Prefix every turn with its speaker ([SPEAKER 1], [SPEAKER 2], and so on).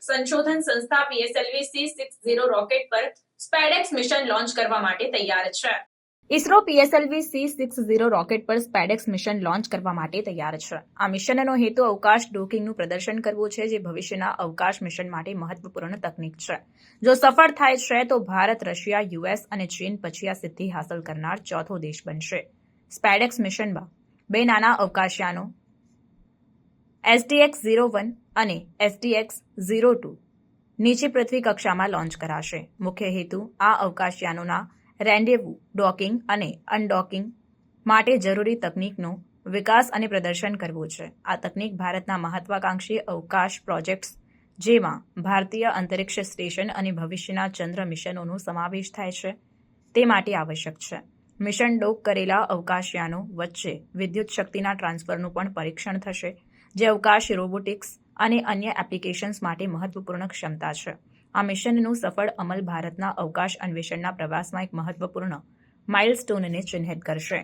[SPEAKER 1] સંશોધન સંસ્થા PSLV six zero rocket પર સ્પેડેક્સ મિશન લોન્ચ કરવા માટે તૈયાર છે. ISRO PSLV C six zero rocket પર સ્પેડેક્સ મિશન લોન્ચ કરવા માટે તૈયાર છે. આ મિશનનો હેતુ અવકાશ ડોકિંગનું પ્રદર્શન કરવું છે, જે ભવિષ્યના અવકાશ મિશન માટે મહત્વપૂર્ણ તકનીક છે. જો સફળ થાય છે, તો ભારત, રશિયા, યુએસ અને ચીન પછી આ સિદ્ધિ હાંસલ કરનાર ચોથો દેશ બનશે. સ્પેડેક્સ મિશનમાં બે નાના અવકાશયાનો એસડીએક્સ ઝીરો વન અને એસડીએક્સ ઝીરો ટુ નીચે પૃથ્વી કક્ષામાં લોન્ચ કરાશે. મુખ્ય હેતુ, આ અવકાશયાનોના રેન્ડેવુ ડોકિંગ અને અનડોકિંગ માટે જરૂરી તકનીકનો વિકાસ અને પ્રદર્શન કરવું છે. આ તકનીક ભારતના મહત્વાકાંક્ષી અવકાશ પ્રોજેક્ટ્સ જેમાં ભારતીય અંતરિક્ષ સ્ટેશન અને ભવિષ્યના ચંદ્ર મિશનોનો સમાવેશ થાય છે, તે માટે આવશ્યક છે. મિશન ડોક કરેલા અવકાશયાનો વચ્ચે વિદ્યુત શક્તિના ટ્રાન્સફરનું પણ પરીક્ષણ થશે. જે અવકાશ, રોબોટિક્સ અને અન્ય એપ્લિકેશન્સ માટે મહત્વપૂર્ણ ક્ષમતા છે. આ મિશનનું સફળ અમલ ભારતના અવકાશ અન્વેષણના પ્રવાસમાં એક મહત્વપૂર્ણ માઇલસ્ટોનને ચિહ્નિત કરશે.